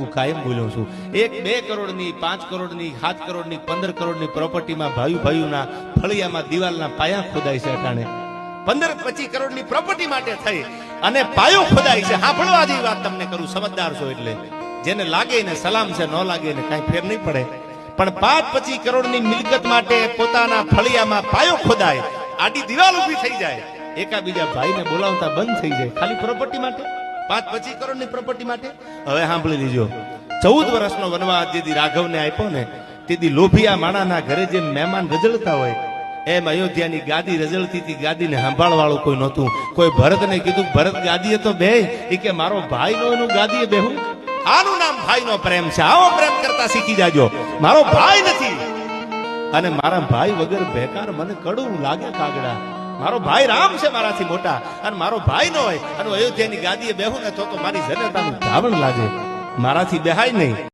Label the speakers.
Speaker 1: હું કાયમ બોલ્યો છું. એક, બે કરોડની, પાંચ કરોડની, સાત કરોડની, પંદર કરોડની પ્રોપર્ટીમાં ભાઈ ભાઈઓના ફળિયામાં દિવાલના પાયા ખોદાય છે અટાણે. પંદર, પચીસ કરોડની પ્રોપર્ટી માટે થઈ અને પાયો ખોદાય છે. સાંભળવા જેવી વાત તમને કરું, સમજદાર છો એટલે. જેને લાગે ને સલામ છે, ન લાગે ને કાંઈ ફેર નહીં પડે. પણ પાંચ, પચીસ કરોડની મિલકત માટે પોતાના ફળિયામાં પાયો ખોદાય. આડી દિવાલ ઊભી થઈ જાય. એકાબીજા ભાઈને બોલાવતા બંધ થઈ જાય. ખાલી પ્રોપર્ટી માટે? પાંચ પચીસ કરોડની પ્રોપર્ટી માટે? હવે સાંભળી લીજો. ચૌદ વર્ષનો વનવાસ જેથી રાઘવને આપ્યો ને તેથી લોભિયા માણાના ઘરે જે મહેમાન રજળતા હોય, એમ અયોધ્યાની ગાદી રજળતી હતી ગાદીને સંભાળવાળું કોઈ નહોતું. કોઈ ભરતને કીધું, ભરત ગાદીએ તો બે. એ કે, મારો ભાઈ નો એનું ગાદીએ બેહું આનું નામ ભાઈનો પ્રેમ છે. આવો પ્રેમ કરતા શીખી જાજો. મારો ભાઈ નથી. અને મારા ભાઈ વગર બેકાર મને કડવું લાગે કાગડા. મારો ભાઈ રામ છે મારાથી મોટા, અને મારો ભાઈ નો હોય, અને અયોધ્યાની ગાદીએ બેહું ને તો તો મારી જનતાનું ધાવણ લાગે. મારાથી બેહાય નહીં.